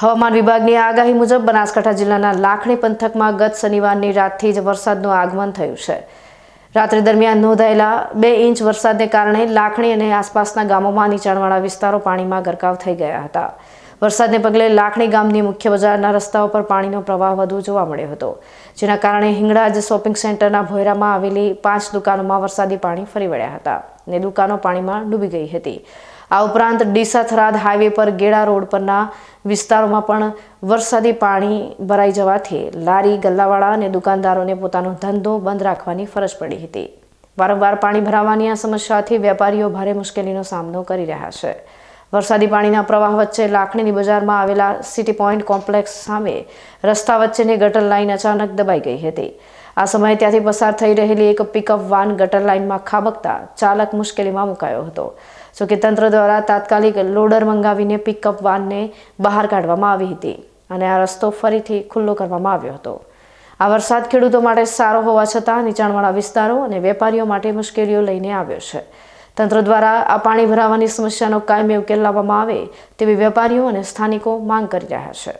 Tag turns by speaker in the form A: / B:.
A: હવામાન વિભાગની આગાહી મુજબ બનાસકાંઠા જિલ્લાના લાખણી પંથકમાં ગત શનિવારની રાતથી જ વરસાદનું આગમન થયું છે. રાત્રે દરમિયાન નોંધાયેલા બે ઇંચ વરસાદને કારણે લાખણી અને આસપાસના ગામોમાં નીચાણવાળા વિસ્તારો પાણીમાં ગરકાવ થઈ ગયા હતા. વરસાદને પગલે લાખણી ગામની મુખ્ય બજારના રસ્તાઓ પર પાણીનો પ્રવાહ વધુ જોવા મળ્યો હતો, જેના કારણે હિંગળાજ શોપિંગ સેન્ટરના ભોયરામાં આવેલી પાંચ દુકાનોમાં વરસાદી પાણી ફરી વળ્યા હતા અને દુકાનો પાણીમાં ડૂબી ગઈ હતી. આ ઉપરાંત ડીસા થરાદ હાઈવે પર ગેડા રોડ પરના વિસ્તારોમાં પણ વરસાદી પાણી ભરાઈ જવાથી લારી, ગલ્લાવાળા અને દુકાનદારોને પોતાનો ધંધો બંધ રાખવાની ફરજ પડી હતી. વારંવાર પાણી ભરાવાની આ સમસ્યાથી વેપારીઓ ભારે મુશ્કેલીનો સામનો કરી રહ્યા છે. વરસાદી પાણીના પ્રવાહ વચ્ચે લાખણીની બજારમાં આવેલા સિટી પોઈન્ટ કોમ્પ્લેક્સ સામે રસ્તા વચ્ચેની ગટર લાઈન અચાનક દબાઈ ગઈ હતી. આ સમયે ત્યાંથી પસાર થઈ રહેલી એક પિકઅપ વાન ગટર લાઇનમાં ખાબકતા ચાલક મુશ્કેલીમાં મુકાયો હતો. જોકે તંત્ર દ્વારા તાત્કાલિક લોડર મંગાવીને પિકઅપ વાનને બહાર કાઢવામાં આવી હતી અને આ રસ્તો ફરીથી ખુલ્લો કરવામાં આવ્યો હતો. આ વરસાદ ખેડૂતો માટે સારો હોવા છતાં નીચાણવાળા વિસ્તારો અને વેપારીઓ માટે મુશ્કેલીઓ લઈને આવ્યો છે. તંત્ર દ્વારા આ પાણી ભરાવાની સમસ્યાનો કાયમી ઉકેલ લાવવામાં આવે તેવી વેપારીઓ અને સ્થાનિકો માંગ કરી રહ્યા છે.